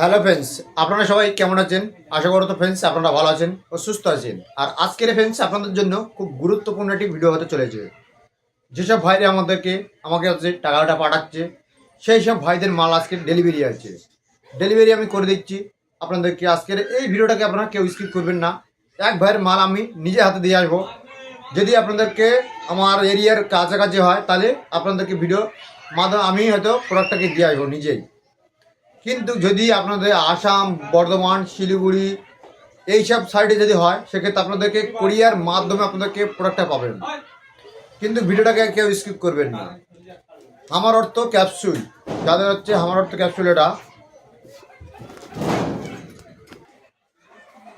Hello friends, আপনারা সবাই কেমন আছেন? আশা করো তো ফ্রেন্ডস আপনারা ভালো আছেন ও সুস্থ আছেন। আর আজকের ফ্রেন্ডস আপনাদের জন্য খুব গুরুত্বপূর্ণ একটি ভিডিও হতে চলেছে। যেসব ভাইরা আমাদেরকে, আমাকে কাছে টাকাটা পাঠাচ্ছে সেই সব ভাইদের মাল আজকে ডেলিভারি আছে। ডেলিভারি আমি করে দিচ্ছি। আপনাদেরকে আজকের এই ভিডিওটাকে আপনারা কেউ স্কিপ করবেন না। এক ভাইয়ের মাল আমি নিজে হাতে দিয়ে আসব। যদি আপনাদেরকে আমার এরিয়ার কাছাকাছি হয়, তাহলে আপনাদেরকে ভিডিও মাধ্যমে আমি হয়তো প্রোডাক্টটাকে দিয়ে আসব নিজেই। কিন্তু যদি আপনাদের আসাম, বর্ধমান, শিলিগুড়ি এইসব সাইডে যদি হয়, সেক্ষেত্রে আপনাদেরকে কোরিয়ার মাধ্যমে আপনাদেরকে প্রোডাক্টটা পাবেন। কিন্তু ভিডিওটাকে কেউ স্কিপ করবেন না। আমার অর্থ ক্যাপসুল যাদের হচ্ছে, আমার অর্থ ক্যাপসুল এটা।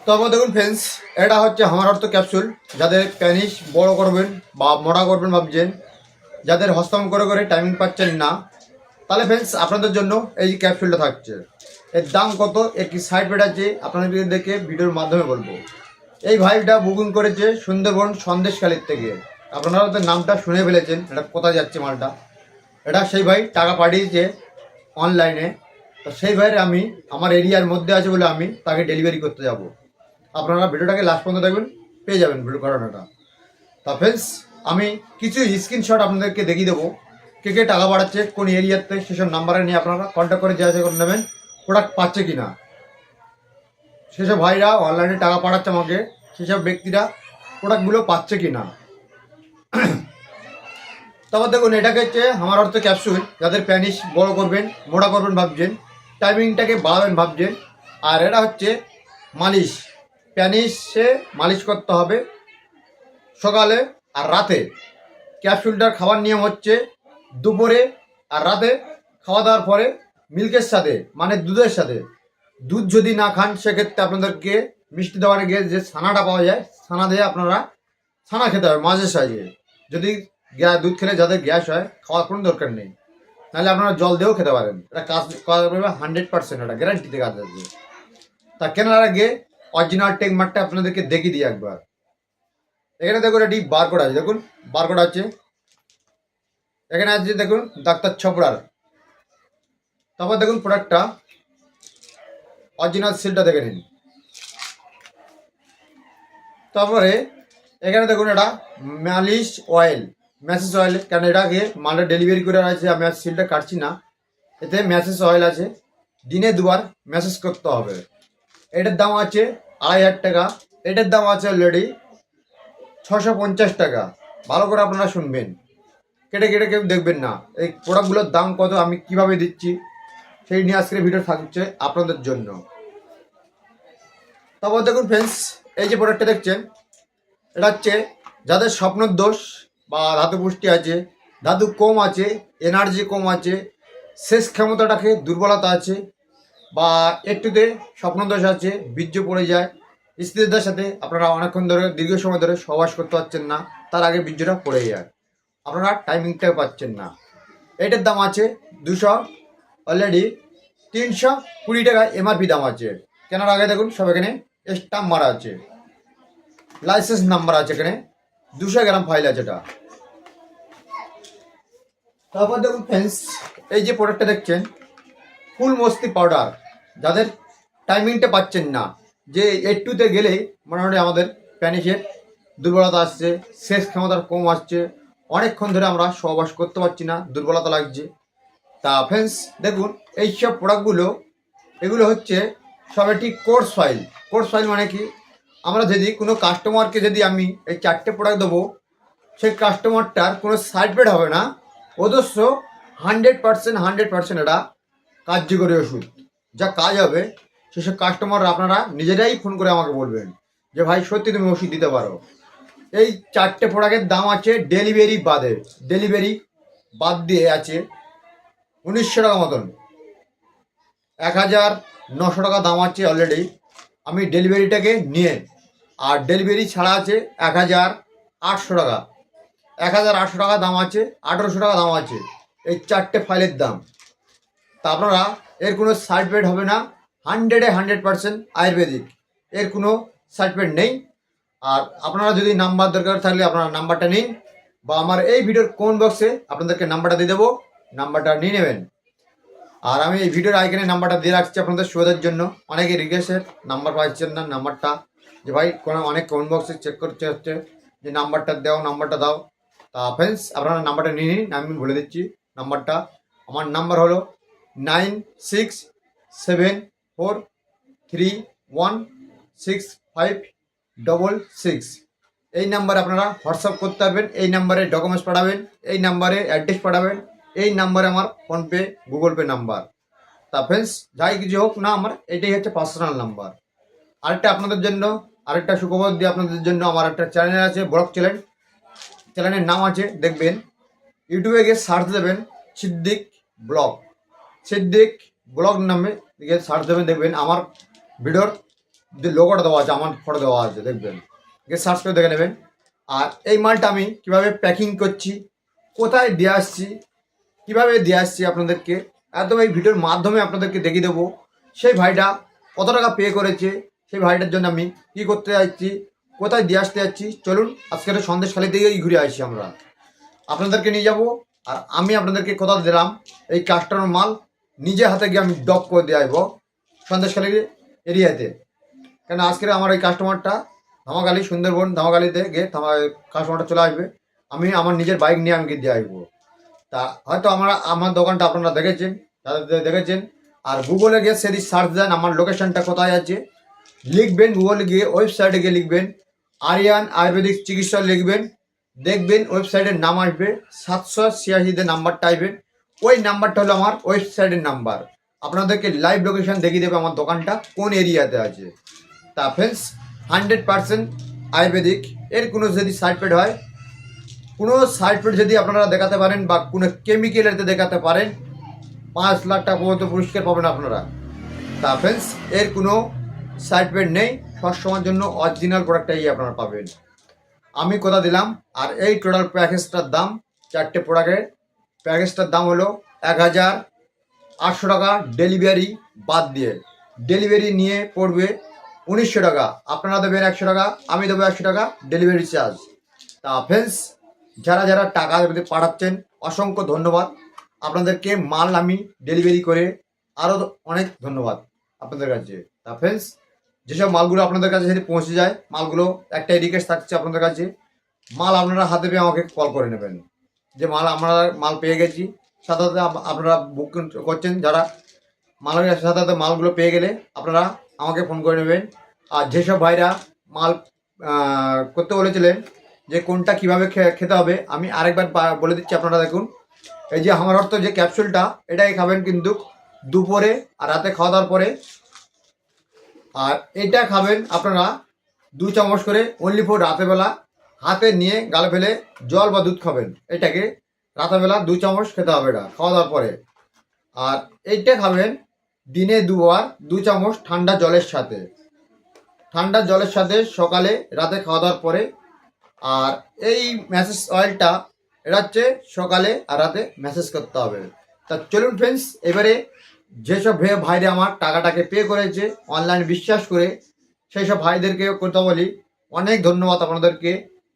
তবে দেখুন ফ্রেন্ডস এটা হচ্ছে আমার অর্থ ক্যাপসুল যাদের প্যানিস বড় করবেন বা মোটা করবেন ভাবছেন, যাদের হস্তম করে করে টাইমিং পাচ্ছেন না তাহলে ফ্রেন্ডস আপনাদের জন্য এই ক্যাপসুলটা থাকছে। এর দাম কত? কি সাইড বেড আছে, আপনাদেরকে দেখে ভিডিওর মাধ্যমে বলব। এই ভাইটা বুকিং করেছে সুন্দরবন সন্দেশখালির থেকে। আপনারা ওদের নামটা শুনে ফেলেছেন, এটা কোথায় যাচ্ছে মালটা। এটা সেই ভাই টাকা পাঠিয়েছে অনলাইনে তো সেই ভাইয়ের আমি, আমার এরিয়ার মধ্যে আছে বলে আমি তাকে ডেলিভারি করতে যাব। আপনারা ভিডিওটাকে লাস্ট পর্যন্ত দেখবেন, পেয়ে যাবেন ভিডিও ঘটনাটা তা ফ্রেন্ডস আমি কিছু স্ক্রিনশট আপনাদেরকে দেখিয়ে দেবো। কে কে টাকা বাড়াচ্ছে, কোন এরিয়াতে সেসব নাম্বারে নিয়ে আপনারা কন্ট্যাক্ট করে যাচাই করে নেবেন প্রোডাক্ট পাচ্ছে কি না সেসব ভাইরা অনলাইনে টাকা পাঠাচ্ছে আমাকে, সেসব ব্যক্তিরা প্রোডাক্টগুলো পাচ্ছে কি না তারপর দেখুন, এটাকে হচ্ছে আমার অর্থ ক্যাপসুল যাদের প্যানিস বড় করবেন, মোটা করবেন ভাবছেন টাইমিংটাকে বাড়াবেন ভাবছেন, আর এটা হচ্ছে মালিশ। প্যানিসে মালিশ করতে হবে সকালে আর রাতে। ক্যাপসুলটার খাবার নিয়ম হচ্ছে দুপুরে আর রাতে খাওয়া দাওয়ার পরে মিল্কের সাথে মানে দুধের সাথে দুধ যদি না খান, সেক্ষেত্রে আপনাদেরকে মিষ্টি দোকানে গিয়ে যে ছানাটা পাওয়া যায়, ছানা দিয়ে আপনারা ছানা খেতে হবে মাঝে সাইজে যদি গ্যাস দুধ খেলে যাদের গ্যাস হয়, খাওয়ার কোনো দরকার নেই। নাহলে আপনারা জল দিয়েও খেতে পারেন। এটা কাজ, করা যাবে হান্ড্রেড পার্সেন্ট এটা গ্যারান্টিতে কাজ আসবে তা কেনার আগে অরিজিনাল টেকমার্কটা আপনাদেরকে দেখিয়ে দিই একবার। এখানে দেখুন, এটি বারকোড আছে। দেখুন বারকোড আছে। এখানে আছে দেখুন, ডাক্তার ছপড়ার তারপর দেখুন প্রোডাক্টটা অরিজিনাল সিলটা দেখে নিন। তারপরে এখানে দেখুন এটা মালিশ অয়েল ম্যাসেজ অয়েল কেন এটাকে মালটা ডেলিভারি করে আছে আমি আর সিলটা কাটছি না। এতে ম্যাসেজ অয়েল আছে। দিনে দুবার ম্যাসেজ করতে হবে। এটার দাম আছে আড়াই হাজার টাকা। এটার দাম আছে অলরেডি ছশো পঞ্চাশ টাকা। ভালো করে আপনারা শুনবেন। কেটে কেটে কেউ দেখবেন না। এই প্রোডাক্টগুলোর দাম কত, আমি কীভাবে দিচ্ছি, সেই নিয়ে আজকের ভিডিও থাকছে আপনাদের জন্য। তারপর দেখুন ফ্রেন্ডস এই যে প্রোডাক্টটা দেখছেন, এটা হচ্ছে যাদের স্বপ্নের দোষ বা ধাতু পুষ্টি আছে, ধাতু কম আছে এনার্জি কম আছে, শেষ ক্ষমতাটাকে দুর্বলতা আছে, বা একটুতে স্বপ্নদোষ আছে, বীর্য পড়ে যায়, স্ত্রীদের সাথে আপনারা অনেকক্ষণ ধরে, দীর্ঘ সময় ধরে সহবাস করতে পারছেন না, তার আগে বীর্যটা পড়ে যায়। আপনারা টাইমিংটা পাচ্ছেন না। এটার দাম আছে দুশো অলরেডি তিনশো কুড়ি টাকা এমআরপি দাম আছে। কেনার আগে দেখুন, সব এখানে স্টাম্প মারা আছে। লাইসেন্স নাম্বার আছে এখানে, দুশো গ্রাম ফাইল আছে এটা। তারপর দেখুন ফ্রেন্ডস এই যে প্রোডাক্টটা দেখছেন, ফুল মস্তি পাউডার যাদের টাইমিংটা পাচ্ছেন না, যে একটুতে গেলে মোটামুটি আমাদের প্যানিসের দুর্বলতা আসছে শেষ ক্ষমতার কম আসছে। অনেকক্ষণ ধরে আমরা সহবাস করতে পারছি না, দুর্বলতা লাগছে। তা ফ্রেন্ডস দেখুন, এইসব প্রোডাক্টগুলো এগুলো হচ্ছে সব একটি কোর্স ফাইল কোর্স ফাইল মানে কি? আমরা যদি কোনো কাস্টমারকে যদি আমি এই চারটে প্রোডাক্ট দেবো, সেই কাস্টমারটার কোনো সাইড বেড হবে না। অদস্য হান্ড্রেড পার্সেন্ট হান্ড্রেড পার্সেন্ট এটা কার্যকরী ওষুধ। যা কাজ হবে, সেসব কাস্টমাররা আপনারা নিজেরাই ফোন করে আমাকে বলবেন যে, ভাই, সত্যি তুমি ওষুধ দিতে পারো। এই চারটে প্রোডাক্টের দাম আছে ডেলিভারি বাদে। ডেলিভারি বাদ দিয়ে আছে উনিশশো টাকা মতন। এক হাজার নশো টাকা দাম আছে অলরেডি আমি ডেলিভারিটাকে নিয়ে, আর ডেলিভারি ছাড়া আছে এক হাজার আটশো টাকা। এক হাজার আটশো টাকা দাম আছে, আঠেরোশো টাকা দাম আছে এই চারটে ফাইলের দাম। তা আপনারা, এর কোনো বেড হবে না। হান্ড্রেডে হান্ড্রেড পার্সেন্ট আয়ুর্বেদিক। এর কোনো বেড নেই। আর আপনারা যদি নাম্বার দরকার থাকলে আপনারা নাম্বারটা নিন বা আমার এই ভিডিওর কোন বক্সে আপনাদেরকে নাম্বারটা দিয়ে দেবো, নাম্বারটা নিয়ে নেবেন। আর আমি এই ভিডিওর আইকনে নাম্বারটা দিয়ে রাখছি আপনাদের সুবিধার জন্য। অনেকে রিকোয়েস্টের নাম্বার পাচ্ছেন না নাম্বারটা। যে ভাই, কোনো অনেক কমেন্ট বক্সে চেক করতে হচ্ছে? যে নাম্বারটা দাও নাম্বারটা দাও। তা ফ্রেন্ডস আপনারা নাম্বারটা নিয়ে নিন, আমি বলে দিচ্ছি নাম্বারটা। আমার নাম্বার হলো nine six seven four three one six five double six এই নাম্বারে আপনারা হোয়াটসঅ্যাপ করতে পারবেন, এই নাম্বারে ডকুমেন্টস পাঠাবেন, এই নাম্বারে অ্যাড্রেস পাঠাবেন, এই নাম্বারে আমার ফোনপে গুগল পে নাম্বার তা ফ্রেন্ডস যাই কিছু হোক না, আমার এটাই হচ্ছে পার্সোনাল নাম্বার আরেকটা আপনাদের জন্য, আরেকটা সুখবর দিয়ে আপনাদের জন্য আমার একটা চ্যানেল আছে ব্লগ চ্যানেল চ্যানেলের নাম আছে, দেখবেন। ইউটিউবে গিয়ে সার্চ দেবেন, সিদ্দিক ব্লগ। সিদ্দিক ব্লগ নামে গিয়ে সার্চ দেবেন, দেখবেন আমার ভিডিওর লোগোটা দেওয়া আছে, আমার ফটো দেওয়া আছে, দেখবেন। সার্চ করে দেখে নেবেন। আর এই মালটা আমি কীভাবে প্যাকিং করছি, কোথায় দিয়ে আসছি, কীভাবে দিয়ে আসছি আপনাদেরকে, একদম এই ভিডিওর মাধ্যমে আপনাদেরকে দেখিয়ে দেবো। সেই ভাইটা কত টাকা পে করেছে, সেই ভাইটার জন্য আমি কী করতে যাচ্ছি, কোথায় দিয়ে আসতে যাচ্ছি, চলুন আজকের সন্দেশখালি দিকেই ঘুরে আসি আমরা। আপনাদেরকে নিয়ে যাব, আর আমি আপনাদেরকে কথা দিলাম, এই কাস্টমার মাল নিজে হাতে গিয়ে আমি ডপ করে দিয়ে আসব সন্দেশখালি এরিয়াতে। কেন আজকের আমার এই কাস্টমারটা ধামাকালি সুন্দরবন, ধামাকালিতে গিয়ে কাস্টমারটা চলে আসবে। আমি আমার নিজের বাইক নিয়ে আমি দিয়ে আসব। তা হয়তো আমরা, আমার দোকানটা আপনারা দেখেছেন তাদের দেখেছেন। আর গুগলে গিয়ে সেদিন সার্চ দেন আমার লোকেশনটা কোথায় আছে। লিখবেন গুগলে গিয়ে ওয়েবসাইটে গিয়ে লিখবেন। আরিয়ান আয়ুর্বেদিক চিকিৎসা লিখবেন। দেখবেন ওয়েবসাইটের নাম আসবে। সাতশো ছিয়াশিতে নাম্বারটা আসবেন ওই নাম্বারটা হলো আমার ওয়েবসাইটের নাম্বার আপনাদেরকে লাইভ লোকেশন দেখিয়ে দেবে আমার দোকানটা, কোন এরিয়াতে আছে। তা ফ্রেন্ডস হান্ড্রেড পার্সেন্ট আয়ুর্বেদিক এর কোনো যদি সাইড পেড হয়, কোনো সাইড পেড যদি আপনারা দেখাতে পারেন বা কোনো কেমিক্যালেতে দেখাতে পারেন, পাঁচ লাখ টাকা পর্যন্ত পুরস্কার পাবেন আপনারা। তা ফ্রেন্ডস এর কোনো সাইড পেড নেই। সবসময়ের জন্য অরিজিনাল প্রোডাক্টটাই আপনারা পাবেন। আমি কথা দিলাম, আর এই টোটাল প্যাকেজটার দাম, চারটে প্রোডাক্টের প্যাকেজটার দাম হলো এক হাজার আটশো টাকা ডেলিভারি বাদ দিয়ে। ডেলিভারি নিয়ে পড়বে উনিশশো টাকা। আপনারা দেবেন একশো টাকা, আমি দেবো একশো টাকা ডেলিভারি চার্জ তা ফ্রেন্ডস যারা যারা টাকা পাঠাচ্ছেন, অসংখ্য ধন্যবাদ। আপনাদেরকে মাল আমি ডেলিভারি করে আরও অনেক ধন্যবাদ আপনাদের কাছে। তা ফ্রেন্ডস যেসব মালগুলো আপনাদের কাছে যদি পৌঁছে যায়, মালগুলো একটাই রিকোয়েস্ট থাকছে আপনাদের কাছে, মাল আপনারা হাতে পেয়ে আমাকে কল করে নেবেন। যে মাল আমরা মাল পেয়ে গেছি, সাথে সাথে আপনারা বুক করছেন, যারা মালের সাথে সাথে মালগুলো পেয়ে গেলে আপনারা আমাকে ফোন করে নেবেন। আর যেসব ভাইরা মাল করতে বলেছিলেন যে কোনটা কীভাবে খেতে হবে, আমি আরেকবার বলে দিচ্ছি আপনারা দেখুন। এই যে আমার অর্থ যে ক্যাপসুলটা, এটাই খাবেন কিন্তু দুপুরে আর রাতে খাওয়া দাওয়ার পরে। আর এটা খাবেন আপনারা দু চামচ করে অনলি ফোর রাতেরবেলা হাতে নিয়ে গাল ফেলে জল বা দুধ খাবেন। এটাকে রাতেরবেলা দু চামচ খেতে হবে এটা খাওয়া দাওয়ার পরে। আর এইটা খাবেন দিনে দুবার দু চামচ ঠান্ডা জলের সাথে। ঠান্ডা জলের সাথে সকালে, রাতে খাওয়া দাওয়ার পরে। আর এই ম্যাসেজ অয়েলটা এটা হচ্ছে সকালে আর রাতে ম্যাসেজ করতে হবে। তা চলুন ফ্রেন্ডস এবারে যেসব ভাইরে আমার টাকাটাকে পে করেছে অনলাইন বিশ্বাস করে সেই সব ভাইদেরকে কথা বলি। অনেক ধন্যবাদ আপনাদেরকে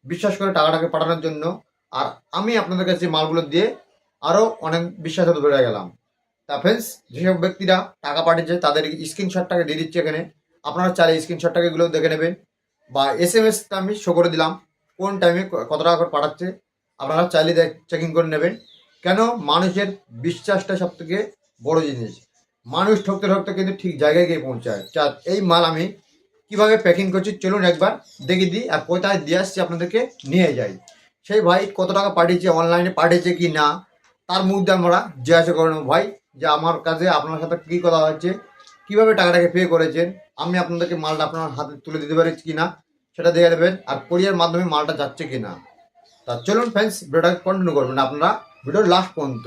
বিশ্বাস করে টাকাটাকে পাঠানোর জন্য। আর আমি আপনাদের কাছে মালগুলো দিয়ে আরও অনেক বিশ্বাস বেড়ে গেলাম। তা ফ্রেন্ডস যেসব ব্যক্তিরা টাকা পাঠিয়েছে, তাদের স্ক্রিনশটটাকে দিয়ে দিচ্ছি এখানে। আপনারা চাইলে স্ক্রিনশটটাকে এগুলো দেখে নেবেন। বা এস এম এসটা আমি শো করে দিলাম, কোন টাইমে কত টাকা করে পাঠাচ্ছে। আপনারা চাইলে চেকিং করে নেবেন। কেন? মানুষের বিশ্বাসটা সব থেকে বড় জিনিস। মানুষ ঠকতে ঠকতে কিন্তু ঠিক জায়গায় গিয়ে পৌঁছায়। চা এই মাল আমি কীভাবে প্যাকিং করছি, চলুন একবার দেখিয়ে দিই আর কোথায় দিয়ে আসছি আপনাদেরকে নিয়ে যাই। সেই ভাই কত টাকা পাঠিয়েছে অনলাইনে পাঠিয়েছে কি না, তার মধ্যে আমরা জিজ্ঞাসা করে ভাই যে আমার কাছে আপনার সাথে কী কথা হচ্ছে কীভাবে টাকাটাকে পে করেছেন, আমি আপনাদেরকে মালটা আপনার হাতে তুলে দিতে পারি কি না সেটা দেখে দেবেন আর কোরিয়ার মাধ্যমে মালটা যাচ্ছে কি না তা চলুন ফ্রেন্ডস ভিডিওটা কন্টিনিউ করবেন আপনারা ভিডিওর লাস্ট পর্যন্ত।